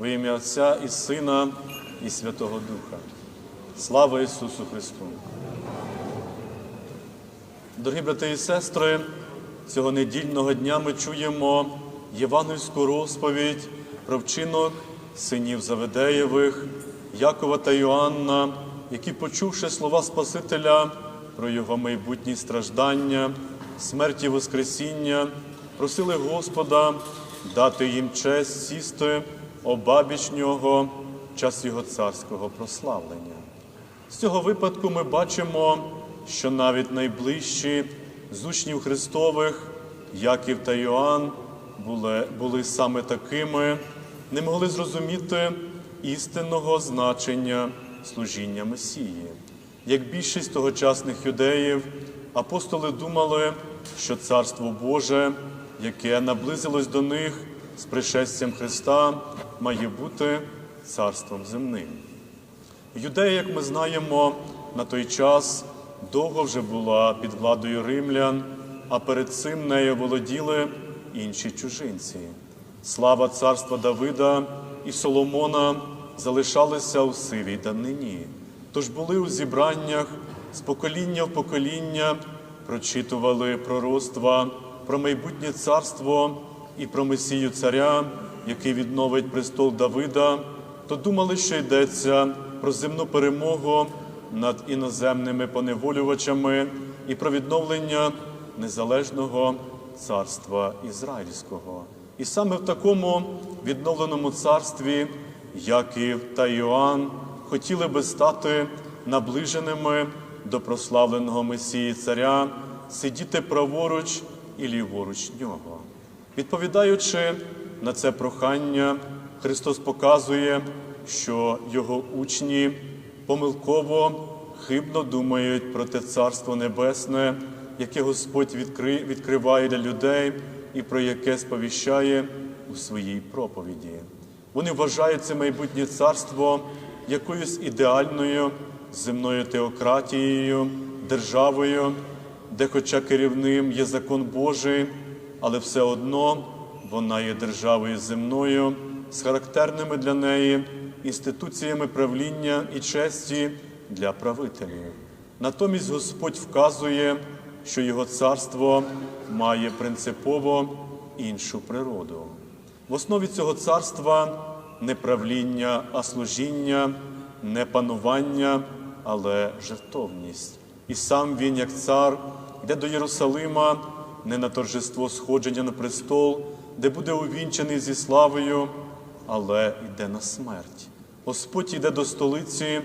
Во ім'я Отця і Сина, і Святого Духа. Слава Ісусу Христу! Дорогі брати і сестри, цього недільного дня ми чуємо євангельську розповідь про вчинок синів Заведеєвих, Якова та Йоанна, які, почувши слова Спасителя про його майбутні страждання, смерті Воскресіння, просили Господа дати їм честь сісти обабіч нього час його царського прославлення. З цього випадку ми бачимо, що навіть найближчі з учнів Христових, Яків та Йоанн, були, були саме такими, не могли зрозуміти істинного значення служіння Месії. Як більшість тогочасних юдеїв, апостоли думали, що Царство Боже, яке наблизилось до них з пришестям Христа, має бути царством земним. Юдея, як ми знаємо, на той час довго вже була під владою римлян, а перед цим нею володіли інші чужинці. Слава царства Давида і Соломона залишалися у сивій данині. Тож були у зібраннях з покоління в покоління, прочитували пророцтва про майбутнє царство і про Месію царя, який відновить престол Давида, то думали, що йдеться про земну перемогу над іноземними поневолювачами і про відновлення незалежного царства Ізраїльського. І саме в такому відновленому царстві Яків та Йоанн хотіли би стати наближеними до прославленого Месії Царя, сидіти праворуч і ліворуч нього. Відповідаючи на це прохання, Христос показує, що його учні помилково хибно думають про те Царство Небесне, яке Господь відкри... відкриває для людей і про яке сповіщає у своїй проповіді. Вони вважають це майбутнє царство якоюсь ідеальною земною теократією, державою, де, хоча керівним є закон Божий, але все одно вона є державою земною з характерними для неї інституціями правління і честі для правителів. Натомість Господь вказує, що його царство має принципово іншу природу. В основі цього царства не правління, а служіння, не панування, але жертовність. І сам він, як цар, йде до Єрусалима не на торжество сходження на престол, де буде увінчений зі славою, але йде на смерть. Господь йде до столиці,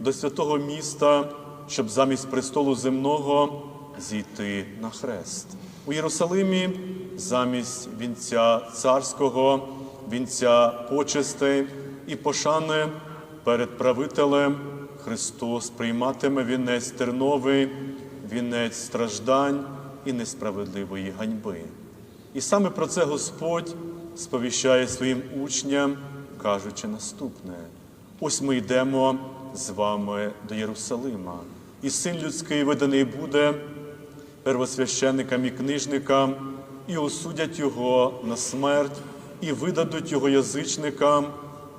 до святого міста, щоб замість престолу земного зійти на хрест. У Єрусалимі замість вінця царського, вінця почестей і пошани перед правителем Христос прийматиме вінець терновий, вінець страждань і несправедливої ганьби. І саме про це Господь сповіщає своїм учням, кажучи наступне: ось ми йдемо з вами до Єрусалима, і син людський виданий буде первосвященникам і книжникам, і осудять його на смерть, і видадуть його язичникам,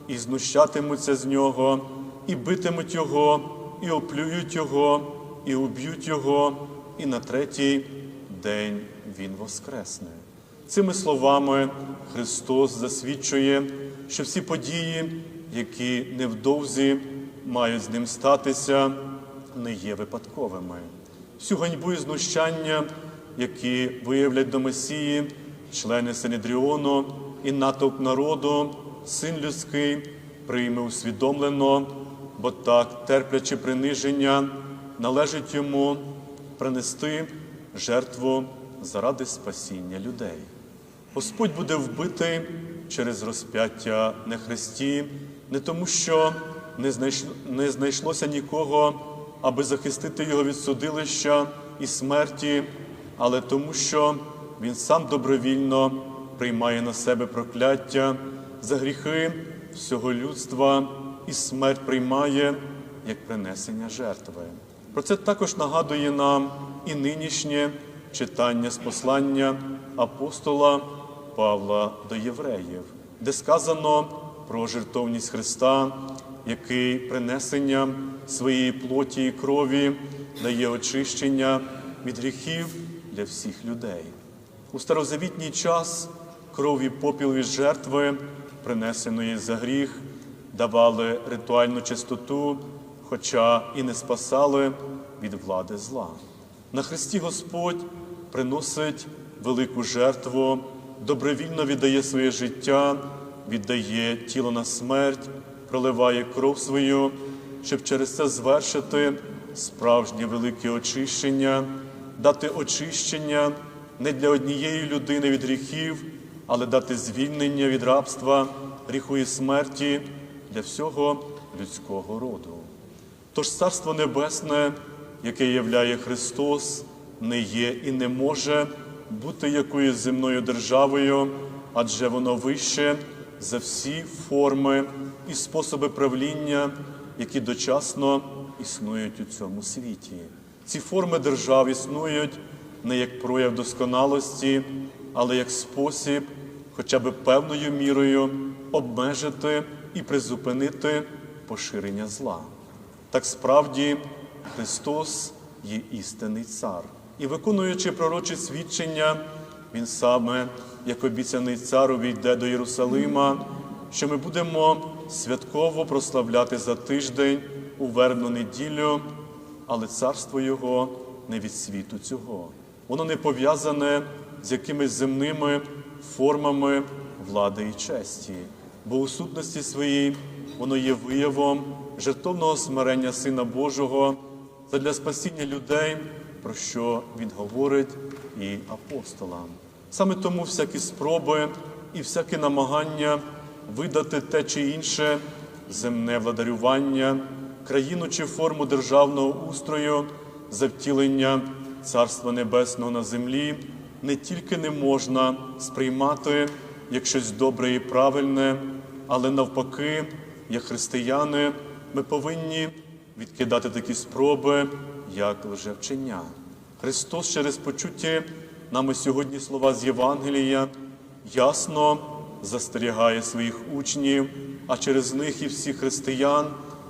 і знущатимуться з нього, і битимуть його, і оплюють його, і уб'ють його, і на третій день він воскресне. Цими словами Христос засвідчує, що всі події, які невдовзі мають з ним статися, не є випадковими. Всю ганьбу і знущання, які виявлять до Месії, члени Синедріону і натовп народу, син людський прийме усвідомлено, бо так, терплячи приниження, належить йому принести жертву заради спасіння людей. Господь буде вбитий через розп'яття на хресті, не тому, що не, знайшло, не знайшлося нікого, аби захистити його від судилища і смерті, але тому, що він сам добровільно приймає на себе прокляття за гріхи всього людства і смерть приймає як принесення жертви. Про це також нагадує нам і нинішнє читання з послання апостола Павла до євреїв, де сказано, про жертовність Христа, який принесенням своєї плоті і крові дає очищення від гріхів для всіх людей. У старозавітній час кров і попіл від жертви, принесеної за гріх, давали ритуальну чистоту, хоча і не спасали від влади зла. На Христі Господь приносить велику жертву, добровільно віддає своє життя, віддає тіло на смерть, проливає кров свою, щоб через це звершити справжнє велике очищення, дати очищення не для однієї людини від гріхів, але дати звільнення від рабства, гріху і смерті для всього людського роду. Тож Царство Небесне, яке являє Христос, не є і не може бути якоюсь земною державою, адже воно вище за всі форми і способи правління, які дочасно існують у цьому світі. Ці форми держав існують не як прояв досконалості, але як спосіб, хоча б певною мірою, обмежити і призупинити поширення зла. Так справді Христос є істинний цар. І виконуючи пророчі свідчення, Він саме, як обіцяний цар, увійде до Єрусалима, що ми будемо святково прославляти за тиждень у вербну неділю, але царство Його не від світу цього. Воно не пов'язане з якимись земними формами влади і честі, бо у сутності своїй воно є виявом жертовного смирення Сина Божого задля спасіння людей, про що Він говорить і апостолам. Саме тому всякі спроби і всякі намагання видати те чи інше земне владарювання, країну чи форму державного устрою за втілення Царства Небесного на землі не тільки не можна сприймати як щось добре і правильне, але навпаки, як християни, ми повинні відкидати такі спроби, як лжевчення. Христос через почуті нами сьогодні слова з Євангелія ясно застерігає своїх учнів, а через них і всіх християн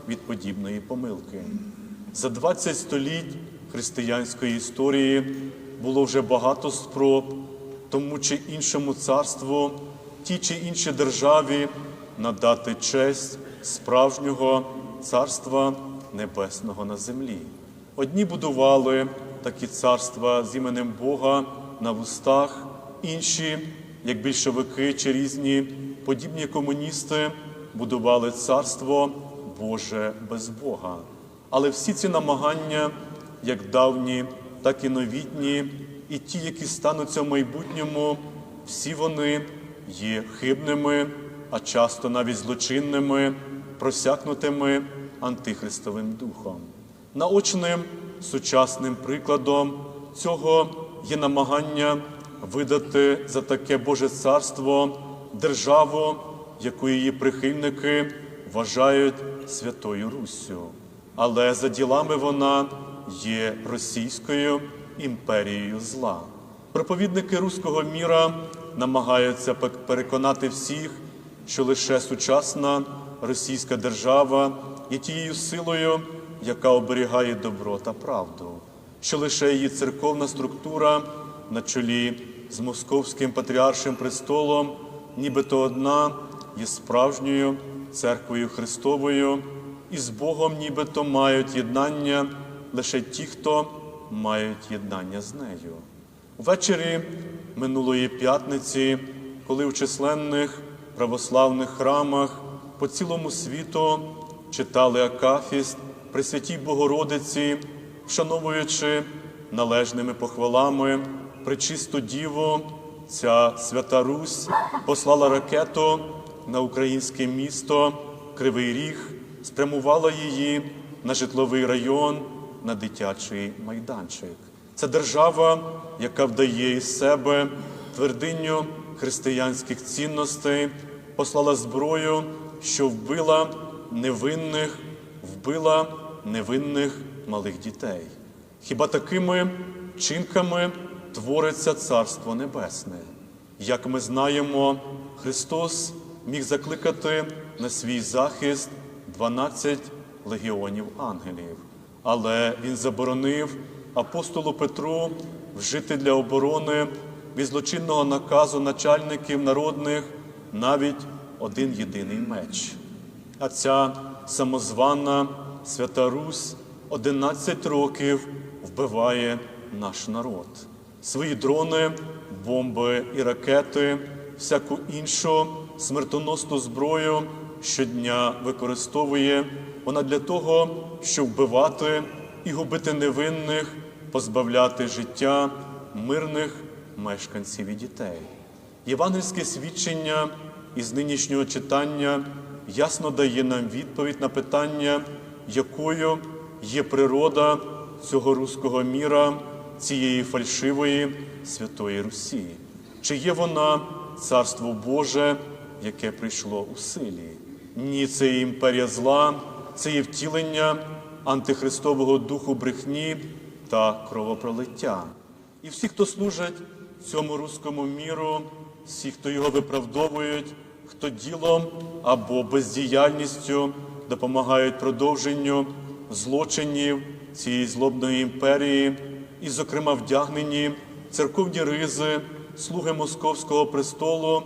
від подібної помилки. За 20 століть християнської історії було вже багато спроб тому чи іншому царству, тій чи іншій державі надати честь справжнього царства небесного на землі. Одні будували такі царства з іменем Бога на вустах, інші, як більшовики чи різні подібні комуністи, будували царство Боже без Бога. Але всі ці намагання, як давні, так і новітні, і ті, які стануться в майбутньому, всі вони є хибними, а часто навіть злочинними, просякнутими антихристовим духом. Наочним сучасним прикладом цього є намагання видати за таке Боже царство державу, яку її прихильники вважають Святою Руссю. Але за ділами вона є російською імперією зла. Проповідники руського міра намагаються переконати всіх, що лише сучасна російська держава є тією силою, яка оберігає добро та правду, що лише її церковна структура на чолі з московським патріаршим престолом, нібито одна є справжньою церквою Христовою, і з Богом нібито мають єднання лише ті, хто мають єднання з нею. Ввечері минулої п'ятниці, коли в численних православних храмах по цілому світу читали Акафіст при святій Богородиці, вшановуючи належними похвалами пречисту Діву, ця свята Русь послала ракету на українське місто Кривий Ріг, спрямувала її на житловий район, на дитячий майданчик. Це держава, яка вдає із себе твердиню християнських цінностей, послала зброю, що вбила невинних, вбила невинних малих дітей. Хіба такими чинками твориться Царство Небесне? Як ми знаємо, Христос міг закликати на свій захист 12 легіонів ангелів. Але він заборонив апостолу Петру вжити для оборони від злочинного наказу начальників народних навіть один єдиний меч. А ця самозвана свята Русь 11 років вбиває наш народ. Свої дрони, бомби і ракети, всяку іншу смертоносну зброю щодня використовує вона для того, щоб вбивати і губити невинних, позбавляти життя мирних мешканців і дітей. Євангельське свідчення із нинішнього читання ясно дає нам відповідь на питання, якою є природа цього руського міра, цієї фальшивої святої Русі. Чи є вона царство Боже, яке прийшло у силі? Ні, це є імперія зла, це є втілення антихристового духу брехні та кровопролиття. І всі, хто служать цьому руському міру, всі, хто його виправдовують, хто ділом або бездіяльністю допомагають продовженню злочинів цієї злобної імперії, і, зокрема, вдягнені церковні ризи, слуги Московського престолу,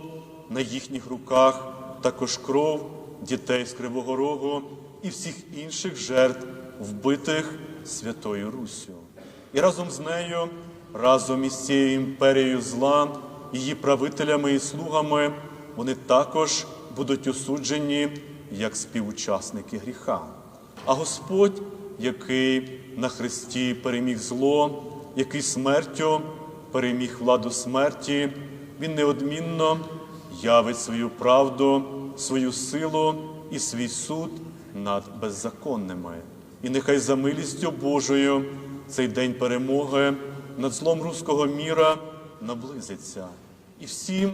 на їхніх руках також кров дітей з Кривого Рогу і всіх інших жертв, вбитих Святою Руссю. І разом з нею, разом із цією імперією зла, її правителями і слугами, вони також будуть осуджені як співучасники гріха. А Господь, який на Христі переміг зло, який смертю переміг владу смерті, Він неодмінно явить свою правду, свою силу і свій суд над беззаконними. І нехай за милістю Божою цей день перемоги над злом руського міра наблизиться. І всім,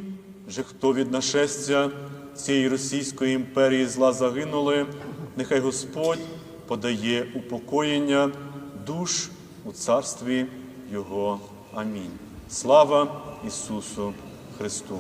же хто від нашестя цієї Російської імперії зла загинули, нехай Господь подає упокоєння душ у царстві Його. Амінь. Слава Ісусу Христу!